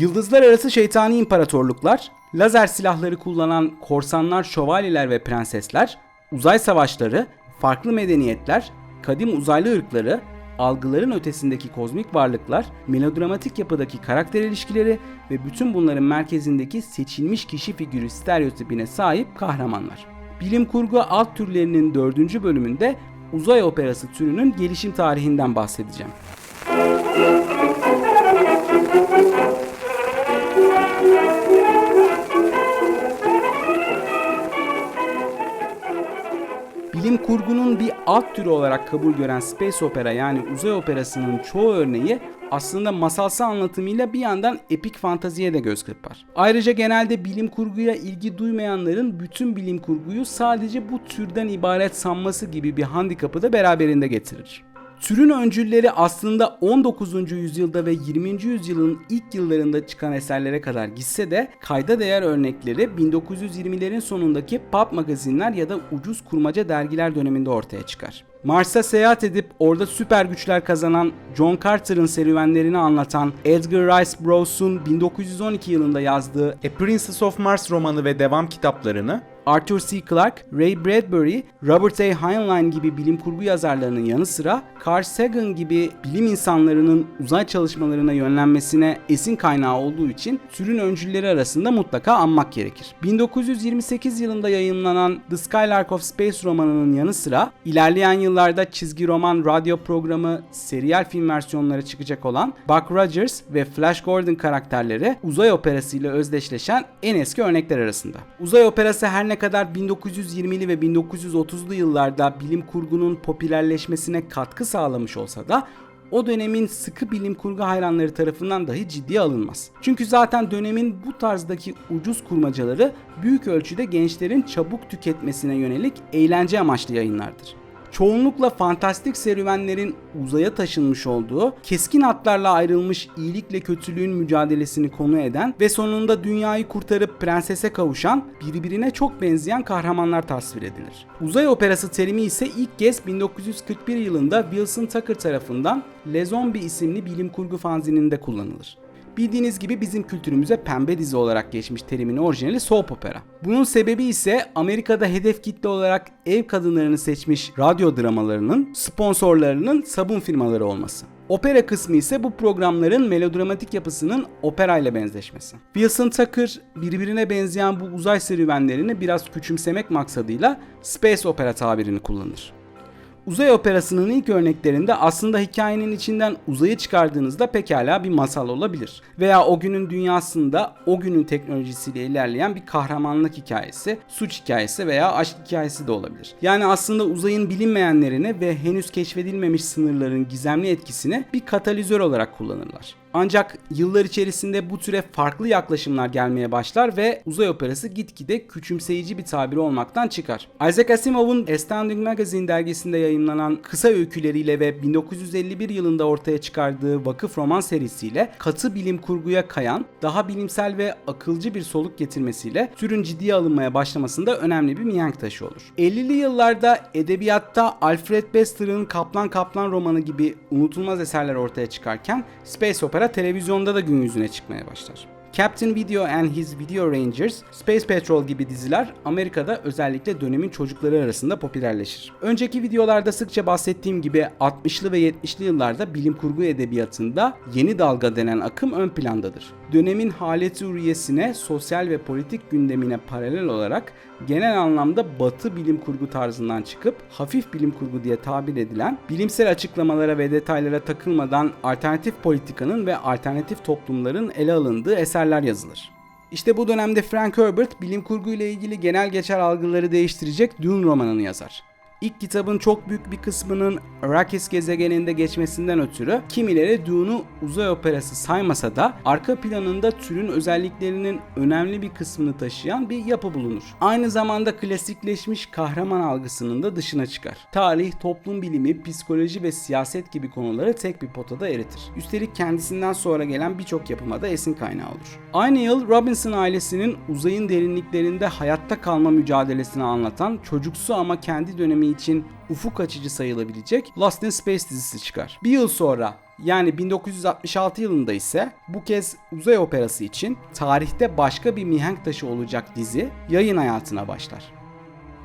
Yıldızlar arası şeytani imparatorluklar, lazer silahları kullanan korsanlar, şövalyeler ve prensesler, uzay savaşları, farklı medeniyetler, kadim uzaylı ırkları, algıların ötesindeki kozmik varlıklar, melodramatik yapıdaki karakter ilişkileri ve bütün bunların merkezindeki seçilmiş kişi figürü stereotipine sahip kahramanlar. Bilim kurgu alt türlerinin dördüncü bölümünde uzay operası türünün gelişim tarihinden bahsedeceğim. Bilim kurgunun bir alt türü olarak kabul gören space opera yani uzay operasının çoğu örneği aslında masalsı anlatımıyla bir yandan epik fantaziye de göz kırpar. Ayrıca genelde bilim kurguya ilgi duymayanların bütün bilim kurguyu sadece bu türden ibaret sanması gibi bir handikapı da beraberinde getirir. Türün öncülleri aslında 19. yüzyılda ve 20. yüzyılın ilk yıllarında çıkan eserlere kadar gitse de kayda değer örnekleri 1920'lerin sonundaki pulp magazinler ya da ucuz kurmaca dergiler döneminde ortaya çıkar. Mars'a seyahat edip orada süper güçler kazanan John Carter'ın serüvenlerini anlatan Edgar Rice Burroughs'un 1912 yılında yazdığı A Princess of Mars romanı ve devam kitaplarını Arthur C. Clarke, Ray Bradbury, Robert A. Heinlein gibi bilim kurgu yazarlarının yanı sıra Carl Sagan gibi bilim insanlarının uzay çalışmalarına yönlenmesine esin kaynağı olduğu için türün öncülleri arasında mutlaka anmak gerekir. 1928 yılında yayınlanan The Skylark of Space romanının yanı sıra ilerleyen yıllarda çizgi roman, radyo programı, seriyal film versiyonları çıkacak olan Buck Rogers ve Flash Gordon karakterleri uzay operası ile özdeşleşen en eski örnekler arasında. Uzay operası her ne kadar 1920'li ve 1930'lu yıllarda bilim kurgunun popülerleşmesine katkı sağlamış olsa da o dönemin sıkı bilim kurgu hayranları tarafından dahi ciddiye alınmaz. Çünkü zaten dönemin bu tarzdaki ucuz kurmacaları büyük ölçüde gençlerin çabuk tüketmesine yönelik eğlence amaçlı yayınlardır çoğunlukla fantastik serüvenlerin uzaya taşınmış olduğu, keskin hatlarla ayrılmış iyilikle kötülüğün mücadelesini konu eden ve sonunda dünyayı kurtarıp prensese kavuşan birbirine çok benzeyen kahramanlar tasvir edilir. Uzay operası terimi ise ilk kez 1941 yılında Wilson Tucker tarafından Le Zombie isimli bilim kurgu fanzininde kullanılır. Bildiğiniz gibi bizim kültürümüze pembe dizi olarak geçmiş terimin orijinali soap opera. Bunun sebebi ise Amerika'da hedef kitle olarak ev kadınlarını seçmiş radyo dramalarının sponsorlarının sabun firmaları olması. Opera kısmı ise bu programların melodramatik yapısının opera ile benzeşmesi. Wilson Tucker birbirine benzeyen bu uzay serüvenlerini biraz küçümsemek maksadıyla space opera tabirini kullanır. Uzay operasının ilk örneklerinde aslında hikayenin içinden uzayı çıkardığınızda pekala bir masal olabilir. Veya o günün dünyasında o günün teknolojisiyle ilerleyen bir kahramanlık hikayesi, suç hikayesi veya aşk hikayesi de olabilir. Yani aslında uzayın bilinmeyenlerini ve henüz keşfedilmemiş sınırların gizemli etkisini bir katalizör olarak kullanırlar. Ancak yıllar içerisinde bu türe farklı yaklaşımlar gelmeye başlar ve uzay operası gitgide küçümseyici bir tabir olmaktan çıkar. Isaac Asimov'un Astounding Magazine dergisinde yayınlanan kısa öyküleriyle ve 1951 yılında ortaya çıkardığı vakıf roman serisiyle katı bilim kurguya kayan, daha bilimsel ve akılcı bir soluk getirmesiyle türün ciddiye alınmaya başlamasında önemli bir mihenk taşı olur. 50'li yıllarda edebiyatta Alfred Bester'ın Kaplan Kaplan romanı gibi unutulmaz eserler ortaya çıkarken Space Opera opera televizyonda da gün yüzüne çıkmaya başlar. Captain Video and His Video Rangers, Space Patrol gibi diziler Amerika'da özellikle dönemin çocukları arasında popülerleşir. Önceki videolarda sıkça bahsettiğim gibi 60'lı ve 70'li yıllarda bilim kurgu edebiyatında yeni dalga denen akım ön plandadır. Dönemin haleti uriyesine, sosyal ve politik gündemine paralel olarak genel anlamda batı bilim kurgu tarzından çıkıp hafif bilim kurgu diye tabir edilen bilimsel açıklamalara ve detaylara takılmadan alternatif politikanın ve alternatif toplumların ele alındığı eserler yazılır. İşte bu dönemde Frank Herbert bilim kurgu ile ilgili genel geçer algıları değiştirecek Dune romanını yazar. İlk kitabın çok büyük bir kısmının Arrakis gezegeninde geçmesinden ötürü kimileri Dune'u uzay operası saymasa da arka planında türün özelliklerinin önemli bir kısmını taşıyan bir yapı bulunur. Aynı zamanda klasikleşmiş kahraman algısının da dışına çıkar. Tarih, toplum bilimi, psikoloji ve siyaset gibi konuları tek bir potada eritir. Üstelik kendisinden sonra gelen birçok yapıma da esin kaynağı olur. Aynı yıl Robinson ailesinin uzayın derinliklerinde hayatta kalma mücadelesini anlatan çocuksu ama kendi dönemi için ufuk açıcı sayılabilecek Lost in Space dizisi çıkar. Bir yıl sonra yani 1966 yılında ise bu kez uzay operası için tarihte başka bir mihenk taşı olacak dizi yayın hayatına başlar.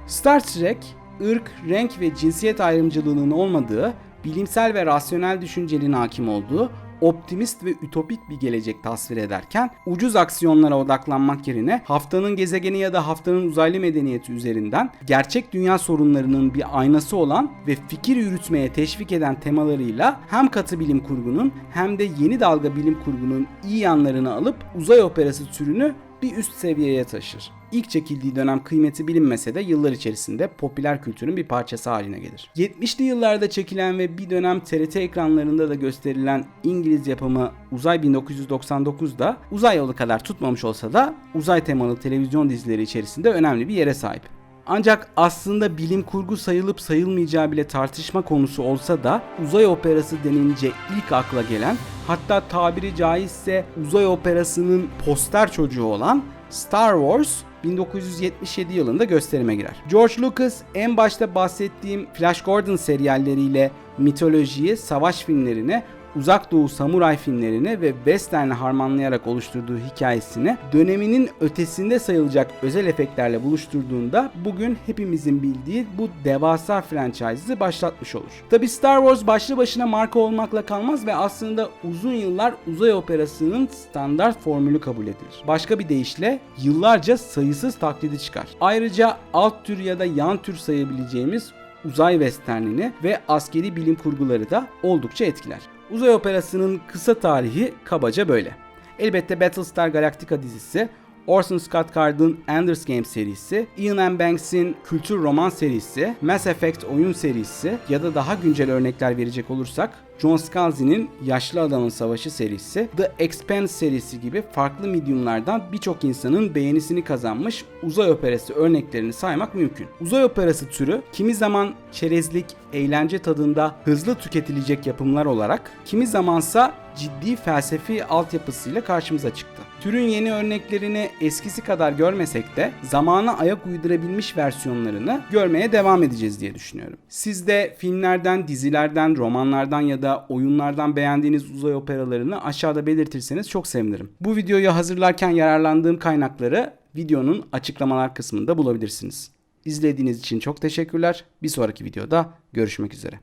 Star Trek, ırk, renk ve cinsiyet ayrımcılığının olmadığı, bilimsel ve rasyonel düşüncenin hakim olduğu, optimist ve ütopik bir gelecek tasvir ederken ucuz aksiyonlara odaklanmak yerine haftanın gezegeni ya da haftanın uzaylı medeniyeti üzerinden gerçek dünya sorunlarının bir aynası olan ve fikir yürütmeye teşvik eden temalarıyla hem katı bilim kurgunun hem de yeni dalga bilim kurgunun iyi yanlarını alıp uzay operası türünü bir üst seviyeye taşır. İlk çekildiği dönem kıymeti bilinmese de yıllar içerisinde popüler kültürün bir parçası haline gelir. 70'li yıllarda çekilen ve bir dönem TRT ekranlarında da gösterilen İngiliz yapımı Uzay 1999'da uzay yolu kadar tutmamış olsa da uzay temalı televizyon dizileri içerisinde önemli bir yere sahip. Ancak aslında bilim kurgu sayılıp sayılmayacağı bile tartışma konusu olsa da uzay operası denince ilk akla gelen hatta tabiri caizse uzay operasının poster çocuğu olan Star Wars 1977 yılında gösterime girer. George Lucas en başta bahsettiğim Flash Gordon serialleriyle mitolojiyi, savaş filmlerine uzak doğu samuray filmlerini ve western'i harmanlayarak oluşturduğu hikayesini döneminin ötesinde sayılacak özel efektlerle buluşturduğunda bugün hepimizin bildiği bu devasa franchise'ı başlatmış olur. Tabi Star Wars başlı başına marka olmakla kalmaz ve aslında uzun yıllar uzay operasının standart formülü kabul edilir. Başka bir deyişle yıllarca sayısız taklidi çıkar. Ayrıca alt tür ya da yan tür sayabileceğimiz uzay westernini ve askeri bilim kurguları da oldukça etkiler. Uzay operasının kısa tarihi kabaca böyle. Elbette Battlestar Galactica dizisi, Orson Scott Card'ın Ender's Game serisi, Ian M. Banks'in kültür roman serisi, Mass Effect oyun serisi ya da daha güncel örnekler verecek olursak John Scalzi'nin Yaşlı Adamın Savaşı serisi, The Expanse serisi gibi farklı medyumlardan birçok insanın beğenisini kazanmış uzay operası örneklerini saymak mümkün. Uzay operası türü kimi zaman çerezlik, eğlence tadında hızlı tüketilecek yapımlar olarak, kimi zamansa ciddi felsefi altyapısıyla karşımıza çıktı. Türün yeni örneklerini eskisi kadar görmesek de zamana ayak uydurabilmiş versiyonlarını görmeye devam edeceğiz diye düşünüyorum. Siz de filmlerden, dizilerden, romanlardan ya da oyunlardan beğendiğiniz uzay operalarını aşağıda belirtirseniz çok sevinirim. Bu videoyu hazırlarken yararlandığım kaynakları videonun açıklamalar kısmında bulabilirsiniz. İzlediğiniz için çok teşekkürler. Bir sonraki videoda görüşmek üzere.